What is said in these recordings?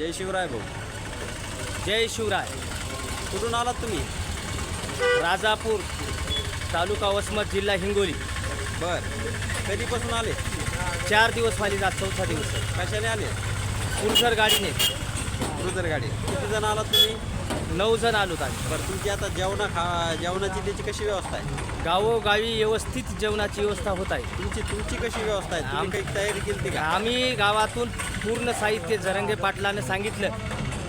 जय शिवराय भाऊ. जय शिवराय. कुठून आलात तुम्ही? राजापूर तालुका वसमत जिल्हा हिंगोली. बर. कधीपासून आले? चार दिवस झाली जात चौथा दिवस. कशाने आले? पुरुषर गाडीने. क्रुझर गाडी किती जण आलात तुम्ही? नऊ जण आलो आम्ही. बरं तुमची आता जेवणा खा जेवणाची त्याची कशी व्यवस्था आहे? गावोगावी व्यवस्थित जेवणाची व्यवस्था होत आहे. तुमची तुमची कशी व्यवस्था आहे? तुम्ही आम- काही तयारी केली का? आम्ही गावातून पूर्ण साहित्य जरंगे पाटलानं सांगितलं.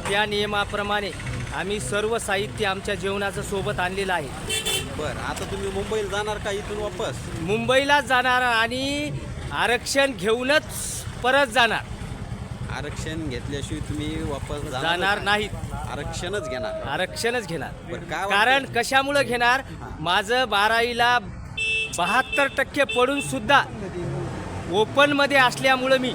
त्या नियमाप्रमाणे आम्ही सर्व साहित्य आमच्या जेवणाचं सोबत आणलेलं आहे. बरं आता तुम्ही मुंबईला जाणार का इथून वापस? मुंबईलाच जाणार आणि आरक्षण घेऊनच परत जाणार. आरक्षण घेतल्याशिवाय तुम्ही वापस जाणार नाहीत. आरक्षणच घेणार. आरक्षणच घेणार. बरं काय वाटतं? कारण कशामुळं घेणार? माझं बारावीला बहात्तर टक्के पडून सुद्धा ओपनमध्ये असल्यामुळं मी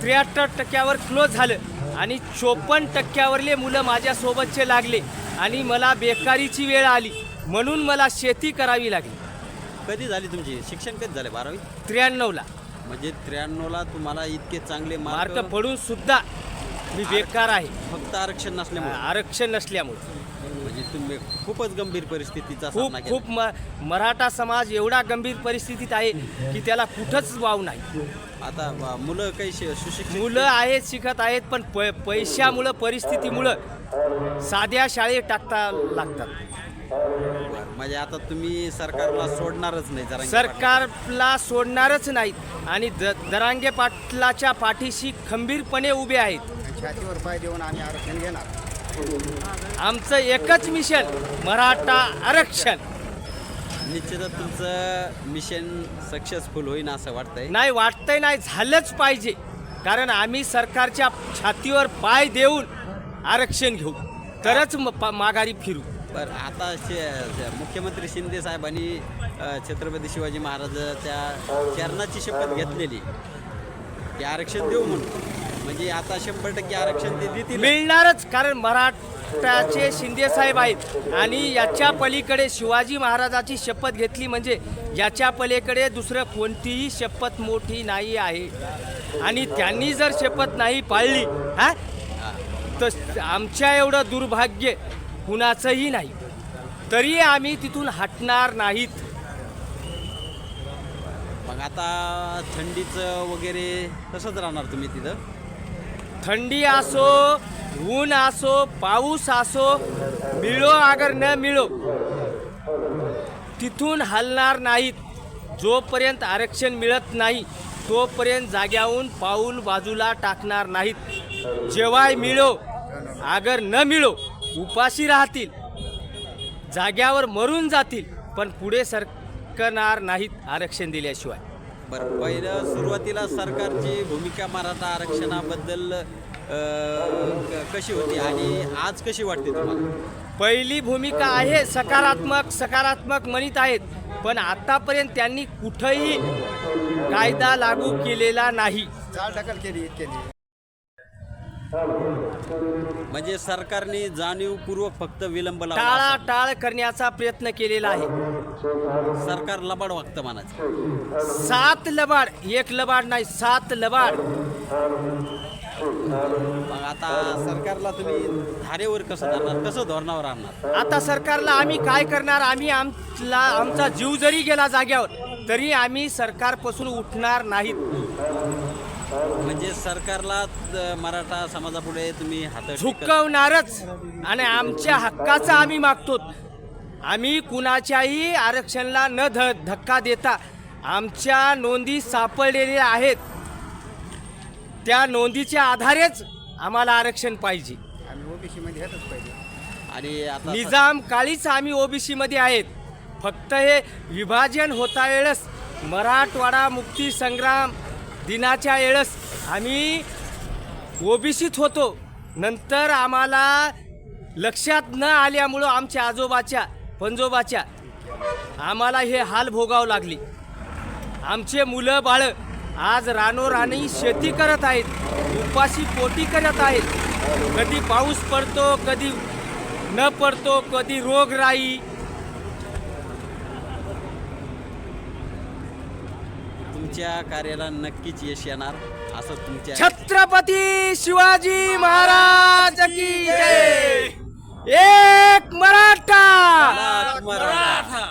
त्र्याहत्तर टक्क्यावर क्लोज झालं आणि चोपन्न टक्क्यावरले मुलं माझ्यासोबतचे लागले आणि मला बेकारीची वेळ आली म्हणून मला शेती करावी लागली. कधी झाली तुमची? शिक्षण कधी झाले? बारावी? त्र्याण्णवला. म्हणजे त्र्याण्णवला तुम्हाला इतके चांगले मार्क पडून सुद्धा मी बेकार आहे. फक्त आरक्षण नसल्यामुळे. आरक्षण नसल्यामुळे. म्हणजे तुम्ही खूपच गंभीर परिस्थितीचा खूप सामना केला. खूप म मराठा समाज एवढा गंभीर परिस्थितीत आहे की त्याला कुठंच वाव नाही. आता ब- मुलं काही शि- सुशिक्षित मुलं आहेत शिकत आहेत पण प पैशामुळं परिस्थितीमुळं साध्या शाळेत टाकता लागतात. म्हणजे आता तुम्ही सरकारला सोडणारच नाही जरा सरकारला सोडणारच नाहीत. आणि द दरांगे पाटलाच्या पाठीशी खंबीरपणे उभे आहेत. छातीवर पाय देऊन आम्ही आरक्षण घेणार. आमचं एकच मिशन मराठा आरक्षण. निश्चितच तुमचं मिशन सक्सेसफुल होईन असं वाटतंय? नाही वाटतंय नाही झालंच पाहिजे. कारण आम्ही सरकारच्या छातीवर पाय देऊन आरक्षण घेऊ. तरच म- पा- माघारी फिरू. बरं आता शे- मुख्यमंत्री शिंदे साहेबांनी छत्रपती शिवाजी महाराज त्या चरणाची शपथ घेतलेली. की आरक्षण देऊ म्हणून. म्हणजे आता शंभर टक्के आरक्षण ते देतील. मिळणारच कारण मराठाचे शिंदे साहेब आहेत. आणि याच्या पलीकडे शिवाजी महाराजाची शपथ घेतली म्हणजे याच्या पलीकडे दुसरं कोणतीही शपथ मोठी नाही आहे. आणि त्यांनी जर शपथ नाही पाळली हा? तर आमच्या एवढं दुर्भाग्य कुणाचंही नाही. तरी आम्ही तिथून हटणार नाहीत. मग आता थंडीचं वगैरे तसंच राहणार तुम्ही तिथं? थंडी असो ऊन असो पाऊस असो मिळो अगर न मिळो तिथून हलणार नाहीत. जोपर्यंत आरक्षण मिळत नाही तोपर्यंत जाग्याहून पाऊल बाजूला टाकणार नाहीत. जेव्हा मिळो अगर न मिळो उपाशी राहतील. जाग्यावर मरून जातील पण पुढे सरकणार नाहीत आरक्षण दिल्याशिवाय. बरं पहिलं सुरुवातीला सरकारची भूमिका मराठा आरक्षणाबद्दल कशी होती आणि आज कशी वाटते तुम्हाला? पहिली भूमिका आहे सकारात्मक सकारात्मक म्हणत आहेत पण आतापर्यंत त्यांनी कुठंही कायदा लागू केलेला नाही. चाल ढकल केली केली. म्हणजे सरकारने जाणीवपूर्वक फक्त विलंब टाळा. टाळ करण्याचा प्रयत्न केलेला आहे. सरकार लबाड वागतं म्हणायचं. सात लबाड एक लबाड नाही सात लबाड. मग आता सरकारला तुम्ही धारेवर कसं धरणार? कसं धोरणावर आणणार? आता सरकारला आम्ही काय करणार? आम्ही आमला आमचा जीव जरी गेला जाग्यावर तरी आम्ही सरकारपासून उठणार नाहीत. म्हणजे सरकारला मराठा समाजापुढे तुम्ही हात झुकवणारच. आणि आमच्या हक्काचा आम्ही मागतो आम्ही कुणाच्याही आरक्षणाला न ध धक्का देता आमच्या नोंदी सापडलेल्या आहेत. त्या नोंदीच्या आधारेच आम्हाला आरक्षण पाहिजे. आम्ही पाहिजे आणि आता निजाम काळीच आम्ही ओबीसी मध्ये आहेत. फक्त हे विभाजन होता वेळेस मराठवाडा मुक्ती संग्राम दिनाच्या वेळेस आम्ही ओबीसीत होतो. नंतर आम्हाला लक्षात न आल्यामुळं आमच्या आजोबाच्या पंजोबाच्या आम्हाला हे हाल भोगावं लागली. आमचे मुलं बाळं आज रानोराणी शेती करत आहेत उपाशी पोटी करत आहेत. कधी पाऊस पडतो कधी न पडतो कधी रोगराई तुमच्या कार्याला नक्कीच यश येणार असं तुमच्या छत्रपती शिवाजी महाराज की एक मराठा! मराठा!